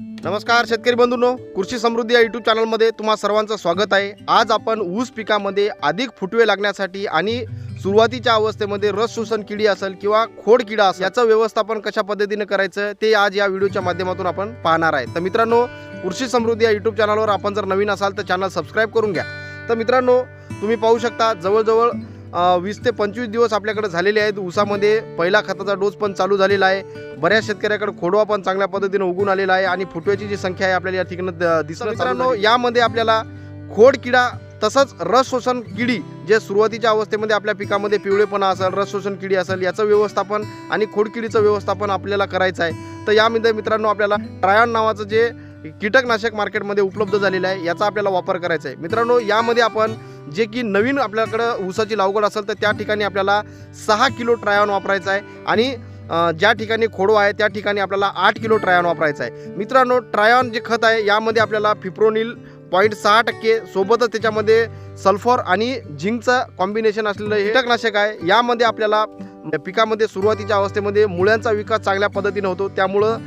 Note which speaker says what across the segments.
Speaker 1: नमस्कार शेतकरी बंधूंनो कृषी समृद्धी या युट्यूब चॅनलमध्ये तुम्हा सर्वांचं स्वागत आहे. आज आपण ऊस पिकामध्ये अधिक फुटवे लागण्यासाठी आणि सुरुवातीच्या अवस्थेमध्ये रस शोषण किडी असेल किंवा खोड किडा असेल याचं व्यवस्थापन कशा पद्धतीने करायचं ते आज या व्हिडिओच्या माध्यमातून आपण पाहणार आहे. तर मित्रांनो कृषी समृद्धी या युट्यूब चॅनलवर आपण जर नवीन असाल तर चॅनल सबस्क्राईब करून घ्या. तर मित्रांनो तुम्ही पाहू शकता जवळजवळ वीस ते पंचवीस दिवस आपल्याकडे झालेले आहेत. ऊसामध्ये पहिला खताचा डोस पण चालू झालेला आहे. बऱ्याच शेतकऱ्याकडे खोडवा पण चांगल्या पद्धतीने उगून आलेला आहे आणि फुटव्याची जी संख्या आहे आपल्याला या ठिकाणी द- दिसणं मित्रांनो यामध्ये आपल्याला खोड किडा तसंच रस शोषण किडी जे सुरुवातीच्या अवस्थेमध्ये आपल्या पिकामध्ये पिवळेपणा असेल रस शोषण किडी असेल याचं व्यवस्थापन आणि खोडकिडीचं व्यवस्थापन आपल्याला करायचं आहे. तर यामध्ये मित्रांनो आपल्याला ट्रायॉन नावाचं जे कीटकनाशक मार्केटमध्ये उपलब्ध झालेलं आहे याचा आपल्याला वापर करायचा आहे. मित्रांनो यामध्ये आपण जे की नवीन आपल्याकडं ऊसाची लागवड असेल तर त्या ठिकाणी आपल्याला सहा किलो ट्रायॉन वापरायचा आहे आणि ज्या ठिकाणी खोडवा आहे त्या ठिकाणी आपल्याला आठ किलो ट्रायॉन वापरायचा आहे. मित्रांनो ट्रायॉन जे खत आहे यामध्ये आपल्याला फिप्रोनिल पॉईंट सहा टक्के सोबतच त्याच्यामध्ये सल्फर आणि झिंकचं कॉम्बिनेशन असलेलं कीटकनाशक आहे. यामध्ये आपल्याला पिकामध्ये सुरुवातीच्या अवस्थेमध्ये मुळ्यांचा विकास चांगल्या पद्धतीने होतो. त्यामुळं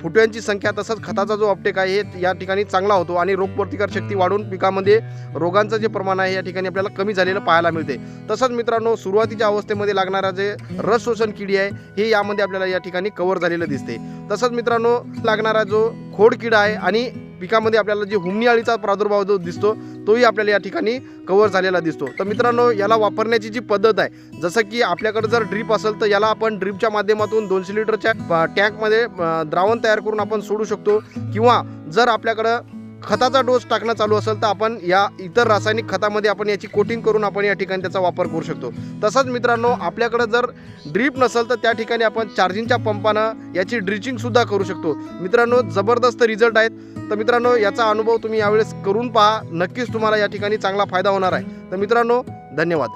Speaker 1: फुटव्यांची संख्या तसंच खताचा जो अपटेक आहे हे या ठिकाणी चांगला होतो आणि रोगप्रतिकार शक्ती वाढून पिकामध्ये रोगांचं जे प्रमाण आहे या ठिकाणी आपल्याला कमी झालेलं पाहायला मिळते. तसंच मित्रांनो सुरुवातीच्या अवस्थेमध्ये लागणारा जे रस शोषण किडी आहे हे यामध्ये आपल्याला या ठिकाणी कव्हर झालेलं दिसते. तसंच मित्रांनो लागणारा जो खोड किडा आहे आणि पिकामध्ये आपल्याला जे हुमणी अळीचा प्रादुर्भाव जो दिसतो तोही आपल्याला या ठिकाणी कव्हर झालेला दिसतो. तर मित्रांनो याला वापरण्याची जी पद्धत आहे जसं की आपल्याकडे जर ड्रीप असेल तर याला आपण ड्रीपच्या माध्यमातून दोनशे लिटरच्या टँकमध्ये द्रावण तयार करून आपण सोडू शकतो. किंवा जर आपल्याकडं खताचा डोस टाकणं चालू असेल तर आपण या इतर रासायनिक खतामध्ये आपण याची कोटिंग करून आपण या ठिकाणी त्याचा वापर करू शकतो. तसंच मित्रांनो आपल्याकडं जर ड्रीप नसेल तर त्या ठिकाणी आपण चार्जिंगच्या पंपानं याची ड्रिचिंगसुद्धा करू शकतो. मित्रांनो जबरदस्त रिझल्ट आहेत. तर मित्रांनो याचा अनुभव तुम्ही यावेळेस करून पहा. नक्कीच तुम्हाला या ठिकाणी चांगला फायदा होणार आहे. तर मित्रांनो धन्यवाद.